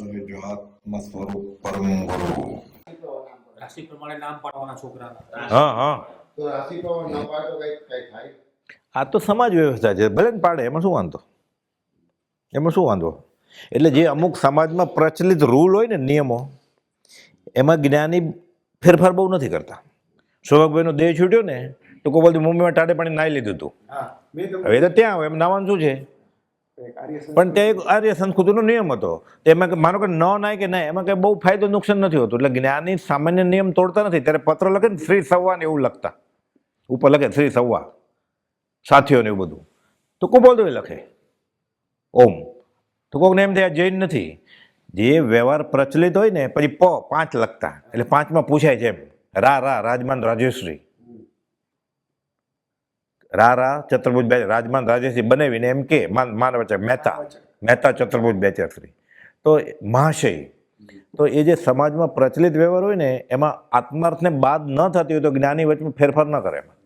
સહજાત્મ સ્વરૂપ પરમ ગુરુ રાશિ પ્રમાણે નામ પાડવાના છોકરાના હા હા તો રાશિ પ્રમાણે નામ પાડે કઈ કઈ થાય આ તો સમાજ વ્યવસ્થા છે. ભલે ને પાડે એમાં શું વાંધો? એમાં શું વાંધો? એટલે જે અમુક સમાજમાં પ્રચલિત રૂલ હોય ને નિયમો એમાં જ્ઞાની ફેરફાર બહુ નથી કરતા. સૌભાગભાઈનો દેહ છૂટ્યો ને તો કોઈ બધું મમ્મીમાં ટાટે પાણી નાહી લીધું હતું હવે તો ત્યાં હોય એમ નાવાનું શું છે? પણ તે એક આર્ય સંસ્કૃતિનો નિયમ હતો. તેમાં માનો કે ન નાય કે ના એમાં કંઈ બહુ ફાયદો નુકસાન નથી હોતું. એટલે જ્ઞાની સામાન્ય નિયમ તોડતા નથી. ત્યારે પત્ર લખે ને શ્રી સવાને એવું લખતા. ઉપર લખે શ્રી સવા. સાથીઓને એવું બધું. તો એ લખે. ઓમ. તો કોકને એમ થાય જૈન નથી. જે વ્યવહાર પ્રચલિત હોય ને પછી પ પાંચ લખતા. એટલે પાંચમાં પૂછાય છે એમ. રા રા રાજમાન રાજેશ્રી. રા રા ચતુર્ભુજ બે રાજમાન રાજેશ્રી બનાવીને એમ કે માન માનવ છે મહેતા મહેતા ચતુર્ભુજ બેચરશ્રી તો મહાશય તો એ જે સમાજમાં પ્રચલિત વ્યવહાર હોય ને એમાં આત્માર્થને બાદ ન થતી હોય તો જ્ઞાની વચમાં ફેરફાર ન કરે એમાં.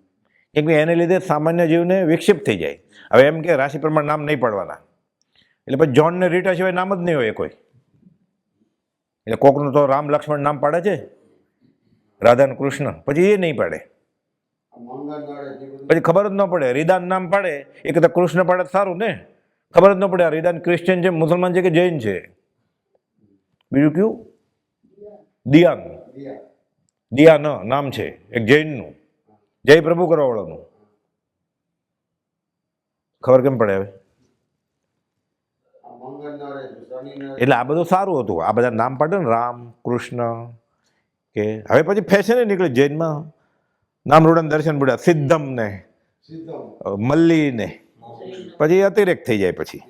કેમ કે એને લીધે સામાન્ય જીવને વિક્ષિપ્ત થઈ જાય. હવે એમ કે રાશિ પ્રમાણે નામ નહીં પડવાના. એટલે પછી જોનને રીટા સિવાય નામ જ નહીં હોય કોઈ. એટલે કોકનું તો રામ લક્ષ્મણ નામ પાડે છે. રાધા કૃષ્ણ. પછી એ નહીં પાડે આ મંગળ નડે જે બધું પછી ખબર જ ન પડે રીદાન નામ પાડે. એ કદાચ કૃષ્ણ પાડે સારું ને? ખબર જ ન પડે આ રીદાન ક્રિશ્ચિયન છે મુસલમાન છે કે જૈન છે? બીજું કયું? દિયાન. દિયાન. નામ છે એક જૈનનું. જય પ્રભુ કરવાવાળાનું. ખબર કેમ પડે હવે? એટલે આ બધું સારું હતું. આ બધા નામ પાડે ને રામ કૃષ્ણ કે હવે પછી ફેશન નીકળે જૈનમાં. નામ રૂડન દર્શન બુડા સિદ્ધમ. ને મલ્લી ને પછી અતિરેક થઈ જાય પછી.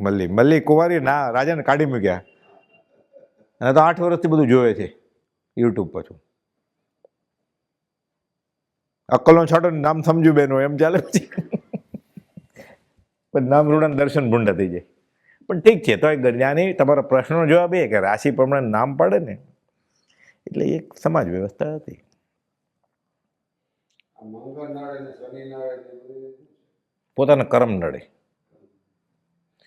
મલ્લી મલ્લી કુંવારી ના રાજાને કાઢી મૂક્યા. અને તો આઠ વર્ષથી બધું જોવે છે યુટ્યુબ પાછું. અક્કલનો છાટો નામ સમજુ બેનો એમ ચાલે પછી. પણ નામ રૂડાને દર્શન ભૂંડા થઈ જાય. પણ ઠીક છે તો એ જ્ઞાની તમારા પ્રશ્નનો જવાબ એ કે રાશિ પ્રમાણે નામ પાડે ને. એટલે એક સમાજ વ્યવસ્થા હતી આ મંગળ નડે ને શનિ નડે ને બધું પોતાના કર્મ નડે.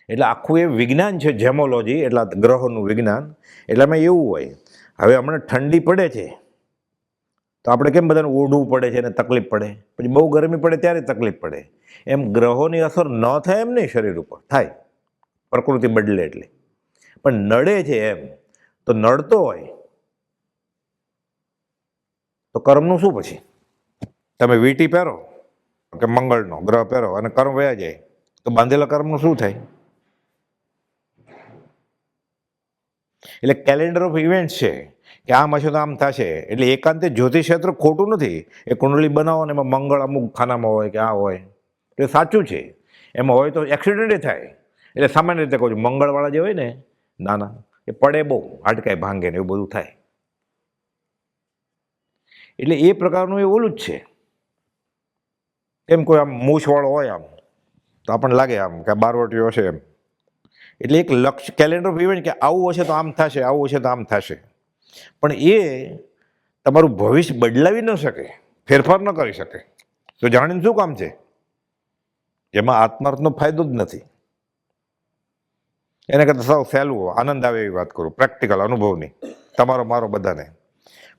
એટલે આખું એ વિજ્ઞાન છે, જેમોલોજી, એટલે ગ્રહોનું વિજ્ઞાન. એટલે એમાં એવું હોય, હવે હમણાં ઠંડી પડે છે, તો આપણે કેમ બધાને ઓઢવું પડે છે અને તકલીફ પડે? પછી બહુ ગરમી પડે ત્યારે તકલીફ પડે. એમ ગ્રહોની અસર ન થાય એમ નહીં શરીર ઉપર, થાય. પ્રકૃતિ બદલે એટલે. પણ નડે છે એમ, તો નડતો હોય. તો કર્મનું શું પછી? તમે વીટી પહેરો કે મંગળનો ગ્રહ પહેરો અને કર્મ વયા જાય, તો બાંધેલા કર્મનું શું થાય? એટલે કેલેન્ડર ઓફ ઇવેન્ટ્સ છે કે આમ હશે તો આમ થશે. એટલે એકાંતે જ્યોતિષ ક્ષેત્ર ખોટું નથી. એ કુંડલી બનાવો ને એમાં મંગળ અમુક ખાનામાં હોય કે આ હોય. એ સાચું છે. એમાં હોય તો એક્સિડન્ટ થાય. એટલે સામાન્ય રીતે કહું છું, મંગળવાળા જે હોય ને ના ના એ પડે બહુ હાડકાય ભાંગે ને એવું બધું થાય. એટલે એ પ્રકારનું એ ઓલું જ છે. એમ કોઈ આમ મૂછવાળો હોય આમ, તો આપણને લાગે આમ કે બારવટીઓ છે એમ. એટલે એક લક્ષ્ય કેલેન્ડર ઓફ ઇવેન્ટ કે આવું હશે તો આમ થશે, આવું હશે તો આમ થશે. પણ એ તમારું ભવિષ્ય બદલાવી ન શકે, ફેરફાર ન કરી શકે. તો જાણીને શું કામ છે? જેમાં આત્માર્થનો ફાયદો જ નથી. એને કરતાં સૌ સહેલું, આનંદ આવે એવી વાત કરું પ્રેક્ટિકલ અનુભવની. તમારો, મારો બધાને.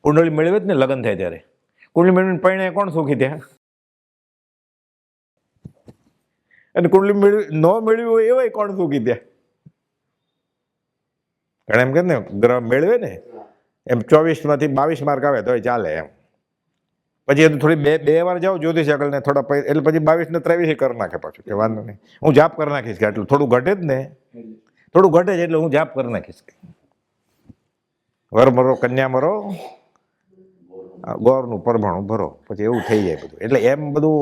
કુંડળી મેળવે જ ને લગ્ન થાય ત્યારે. કુંડળી મેળવીને પરિણામે કોણ સુખી ત્યાં અને કુંડલી મેળવી ન મેળવી હોય એવાય કોણ સુખી ત્યાં કારણ એમ કે ને, ગ્રહ મેળવે ને, એમ ચોવીસમાંથી બાવીસ માર્ક આવે તોય ચાલે એમ. પછી એ થોડી બે બે વાર જાઓ જ્યોતિષ આગળ થોડા એટલે પછી બાવીસ ને ત્રેવીસ કરી નાખે પાછું, કે વાંધો નહીં. હું જાપ કરી નાખીશ કે આટલું થોડું ઘટે જ ને. થોડું ઘટે જ એટલે હું જાપ કરી નાખીશ. વર મરો, કન્યા મરો ગોરનું પરભાણું ભરો, પછી એવું થઈ જાય બધું. એટલે એમ બધું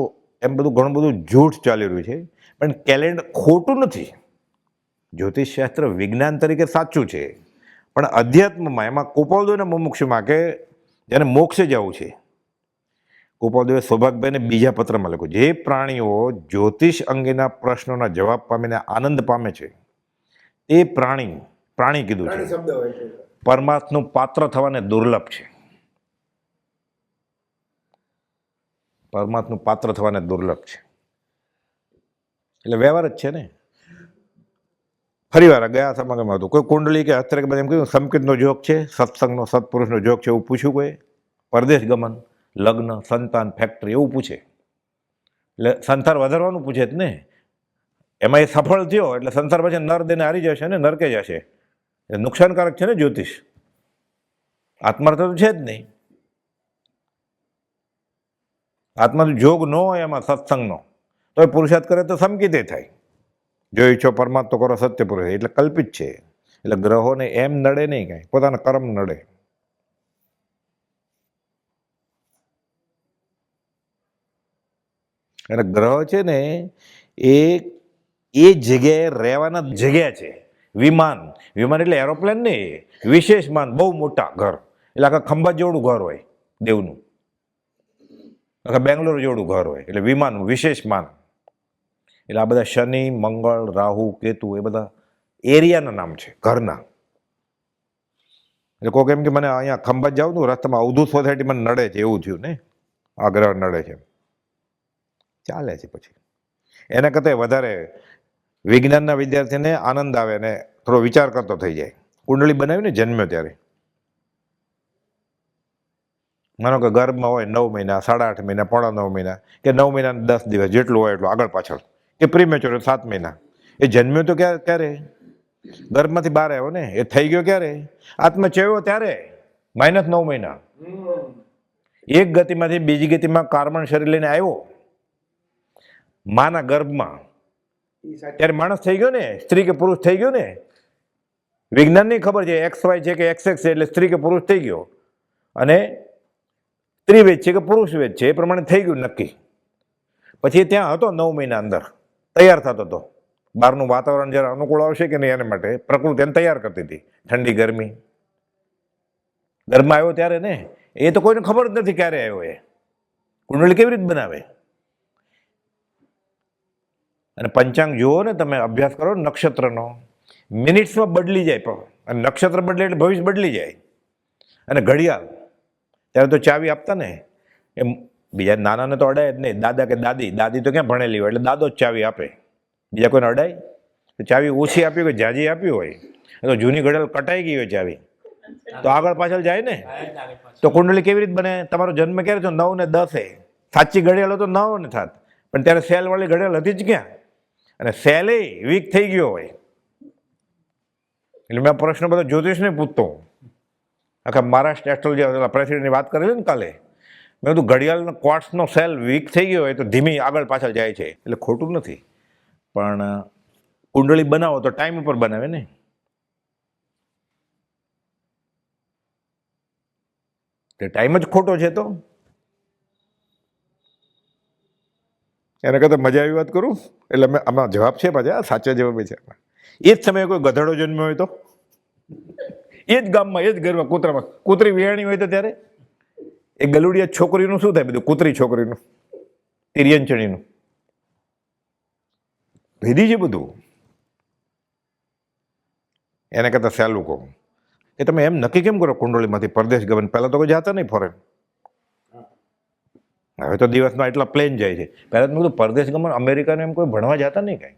એમ બધું ઘણું બધું જૂઠ ચાલી રહ્યું છે. પણ કેલેન્ડર ખોટું નથી. જ્યોતિષશાસ્ત્ર વિજ્ઞાન તરીકે સાચું છે. પણ અધ્યાત્મમાં એમાં કુપાલદેવના મુમુક્ષમાં કે જેને મોક્ષે જવું છે કુપાલદેવે સૌભાગભાઈને બીજા પત્રમાં લખ્યું જે પ્રાણીઓ જ્યોતિષ અંગેના પ્રશ્નોના જવાબ પામીને આનંદ પામે છે એ પ્રાણી પ્રાણી કીધું છે. પરમાર્થનું પાત્ર થવાને દુર્લભ છે. પરમાર્થનું પાત્ર થવાને દુર્લભ છે. એટલે વ્યવહાર જ છે ને. ફરી વાર ગયા સમાગમ હતું. કોઈ કુંડલી કે અત્યારે બધા એમ કહ્યું, સંકિતનો જોગ છે, સત્સંગનો, સત્પુરુષનો જોગ છે એવું પૂછ્યું કોઈ? પરદેશ ગમન, લગ્ન, સંતાન ફેક્ટરી એવું પૂછે. એટલે સંસાર વધારવાનું પૂછે જ ને. એમાં એ સફળ થયો એટલે સંસાર પછી નર દેને હારી જશે ને, નરકે જશે. એટલે નુકસાનકારક છે ને જ્યોતિષ. આત્માર્થ તો છે જ નહીં. આત્મા જોગ ન હોય એમાં સત્સંગનો. તો એ પુરુષાર્થ કરે તો સમકીતે થાય. જો ઈચ્છો પરમાત્મા કરો સત્ય પુરુષ, એટલે કલ્પિત છે. એટલે ગ્રહોને એમ નડે નહીં કાંઈ, પોતાના કર્મ નડે. અને ગ્રહ છે ને, એ એ જગ્યાએ રહેવાના જગ્યા છે. વિમાન વિમાન એટલે એરોપ્લેન નહીં વિશેષ માન, બહુ મોટા ઘર. એટલે આખા ખંભા જેવડું ઘર હોય દેવનું. આખા બેંગ્લોર જેવડું ઘર હોય. એટલે વિમાન, વિશેષ માન. એટલે આ બધા શનિ, મંગળ, રાહુ, કેતુ એ બધા એરિયાના નામ છે, ઘરના. એટલે કોઈક એમ કે મને અહીંયા ખંભાત જાઉં તો, રસ્તામાં અવધૂત સોસાયટી મને નડે છે, એવું થયું ને? આ ગ્રહ નડે છે ચાલે છે પછી. એના કરતાં વધારે વિજ્ઞાનના વિદ્યાર્થીને આનંદ આવે ને થોડો વિચાર કરતો થઈ જાય. કુંડળી બનાવીને જન્મ્યો ત્યારે. માનો કે ગર્ભમાં હોય નવ મહિના, સાડા આઠ મહિના, પોણા નવ મહિના કે નવ મહિના દસ દિવસ જેટલું હોય એટલું આગળ પાછળ. કે પ્રીમેચ્યોર સાત મહિના. એ જન્મ્યો તો ક્યારે ક્યારે? ગર્ભમાંથી બહાર આવ્યો ને? એ થઈ ગયો ક્યારે? આત્મા ચેવ્યો ત્યારે? માઇનસ નવ મહિના. એક ગતિમાંથી બીજી ગતિમાં કાર્બન શરીર લઈને આવ્યો. માના ગર્ભમાં. ત્યારે માણસ થઈ ગયો ને? સ્ત્રી કે પુરુષ થઈ ગયો ને? વિજ્ઞાનની ખબર છે, એક્સ, વાય છે કે એક્સ એક્સ છે, એટલે સ્ત્રી કે પુરુષ થઈ ગયો. અને સ્ત્રી વેદ છે કે પુરુષ વેદ છે, એ પ્રમાણે થઈ ગયું નક્કી. પછી ત્યાં હતો નવ મહિના અંદર. તૈયાર થતો હતો. બહારનું વાતાવરણ જરા અનુકૂળ આવશે કે નહીં એના માટે પ્રકૃતિ એને તૈયાર કરતી હતી. ઠંડી, ગરમી. ઘરમાં આવ્યો ત્યારે ને, એ તો કોઈને ખબર જ નથી ક્યારે આવ્યો એ. કુંડળી કેવી રીતે બનાવે? અને પંચાંગ જુઓ ને, તમે અભ્યાસ કરો નક્ષત્રનો. મિનિટ્સમાં બદલી જાય અને નક્ષત્ર બદલે એટલે ભવિષ્ય બદલી જાય. અને ઘડિયાળ. ત્યારે તો ચાવી આપતા ને, એમ બીજા નાનાને તો અડાય જ નહીં. દાદા કે દાદી દાદી તો ક્યાં ભણેલી હોય? એટલે દાદો જ ચાવી આપે. બીજા કોઈને અડાય? ચાવી ઓછી આપી હોય જાજી આપી હોય? તો જૂની ઘડિયાળ કટાઈ ગઈ હોય ચાવી. તો આગળ પાછળ જાય ને? તો કુંડલી કેવી રીતે બને? તમારો જન્મ ક્યારે થયો? નવ ને દસે. સાચી ઘડિયાળ તો નવ ને થાત પણ ત્યારે સેલવાળી ઘડિયાળ હતી જ ક્યાં? અને સેલે વીક થઈ ગયો હોય. એટલે મેં પ્રશ્ન બધો જ્યોતિષને પૂછતો આખા મહારાષ્ટ્ર એસ્ટ્રોલોજી પ્રેસિડેન્ટની વાત કરેલી ને કાલે? મેં કીધું, ઘડિયાળનો ક્વાર્ટ્સનો સેલ વીક થઈ ગયો હોય તો ધીમી આગળ પાછળ જાય છે. એટલે ખોટું નથી. પણ કુંડળી બનાવો તો ટાઈમ ઉપર બનાવે ને. તે ટાઈમ જ ખોટો છે તો. એના કરતાં મજા આવી વાત કરું? એટલે મેં આમાં જવાબ છે પાછા સાચા જવાબ છે એ જ સમયે કોઈ ગધેડો જન્મ્યો હોય તો? એ જ ગામમાં, એ જ ઘરમાં, કૂતરામાં, કૂતરી વિહાણી હોય તો ત્યારે? એ ગલુડિયા છોકરીનું શું થાય બધું? કૂતરી છોકરીનું? તિર્યંચણીનું ભેદી છે બધું. એને કરતાં સહેલું કહું. કે તમે એમ નક્કી કેમ કરો કુંડળીમાંથી? પરદેશ ગમન પહેલાં તો કોઈ જાતા નહીં ફોરેન હવે તો દિવસમાં એટલા પ્લેન જાય છે. પહેલાં તો મેં પરદેશ ગમન અમેરિકાને એમ કોઈ ભણવા જતા નહીં કાંઈ.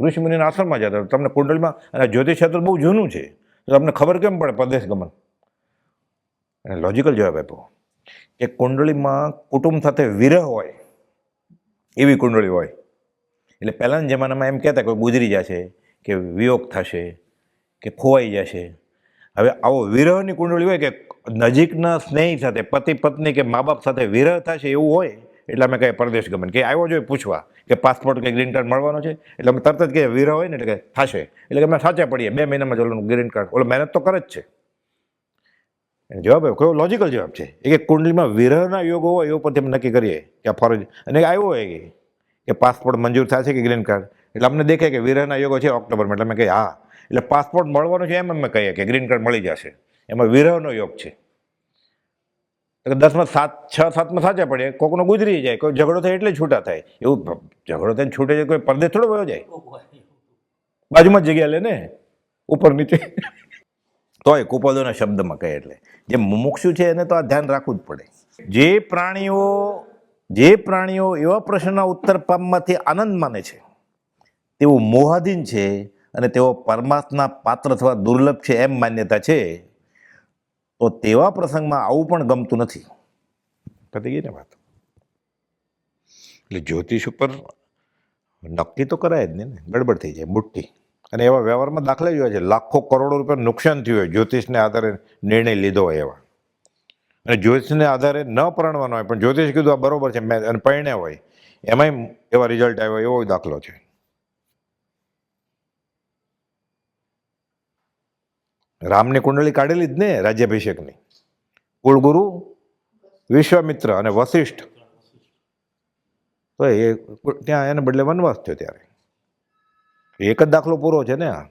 ઋષિમુનિના આશ્રમમાં જતા. તમને કુંડળીમાં અને જ્યોતિષ ક્ષેત્ર બહુ જૂનું છે. તો તમને ખબર કેમ પડે પરદેશ ગમન એને લોજિકલ જવાબ આપ્યો. કે કુંડળીમાં કુટુંબ સાથે વિરહ હોય, એવી કુંડળી હોય. એટલે પહેલાંના જમાનામાં એમ કહેતા કોઈ ગુજરી જશે, કે વિયોગ થશે, કે ખોવાઈ જશે. હવે આવો વિરહની કુંડળી હોય કે નજીકના સ્નેહી સાથે, પતિ પત્ની કે મા બાપ સાથે વિરહ થશે એવું હોય, એટલે અમે કહીએ પરદેશ ગમન. કે આવ્યો જોઈએ પૂછવા, કે પાસપોર્ટ કે ગ્રીન કાર્ડ મળવાનો છે? એટલે અમે તરત જ કહીએ વિરહ હોય ને એટલે કે થશે. એટલે કે અમે સાચા પડીએ, બે મહિનામાં જ ગ્રીન કાર્ડ ઓલો મહેનત તો કરે જ છે. એનો જવાબ આવ્યો કયો લોજિકલ જવાબ છે? એક એક કુંડલીમાં વિરહના યોગ હોય એવો પરથી અમે નક્કી કરીએ કે આ ફરજ અને આવ્યો હોય કે કે પાસપોર્ટ મંજૂર થશે કે ગ્રીન કાર્ડ એટલે અમને દેખાય કે વિરહના યોગો છે ઓક્ટોબરમાં. એટલે અમે કહીએ, હા. એટલે પાસપોર્ટ મળવાનો છે એમ અમે કહીએ કે ગ્રીન કાર્ડ મળી જશે. એમાં વિરહનો યોગ છે. એટલે દસમાં સાત છ સાતમાં સાચા પડે. કોકનો ગુજરી જાય, કોઈ ઝઘડો થાય એટલે છૂટા થાય. એવું ઝઘડો થઈને છૂટે જાય કોઈ પરદેશ થોડો વયો જાય. બાજુમાં જ જગ્યા લે ને. ઉપર નીચે. તોય કુપદોના શબ્દમાં કહે એટલે. જે મુમુક્ષુ છે એને તો આ ધ્યાન રાખવું જ પડે. જે પ્રાણીઓ જે પ્રાણીઓ એવા પ્રશ્નના ઉત્તર પામવાથી આનંદ માને છે, તેઓ મોહાધીન છે અને તેઓ પરમાત્મા પાત્ર અથવા દુર્લભ છે એમ માન્યતા છે, તો તેવા પ્રસંગમાં આવું પણ ગમતું નથી. પતી ગઈ ને વાત. એટલે જ્યોતિષ ઉપર નક્કી તો કરાય જ ને ગડબડ થઈ જાય મુઠ્ઠી અને એવા વ્યવહારમાં દાખલા જોયા છે. લાખો કરોડો રૂપિયા નુકસાન થયું હોય, જ્યોતિષને આધારે નિર્ણય લીધો હોય એવા. અને જ્યોતિષને આધારે ન પરણવાનો હોય, પણ જ્યોતિષ કીધું આ બરોબર છે, મેં અને પરણ્યા હોય. એમાંય એવા રિઝલ્ટ આવ્યો એવો દાખલો છે. રામની કુંડળી કાઢેલી જ ને રાજ્યાભિષેકની? કુળગુરુ, વિશ્વામિત્ર અને વશિષ્ઠ તો એ ત્યાં એને બદલે વનવાસ થયો ત્યારે. એક જ દાખલો પૂરો છે ને આ.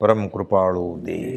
પરમ કૃપાળુ દેવ.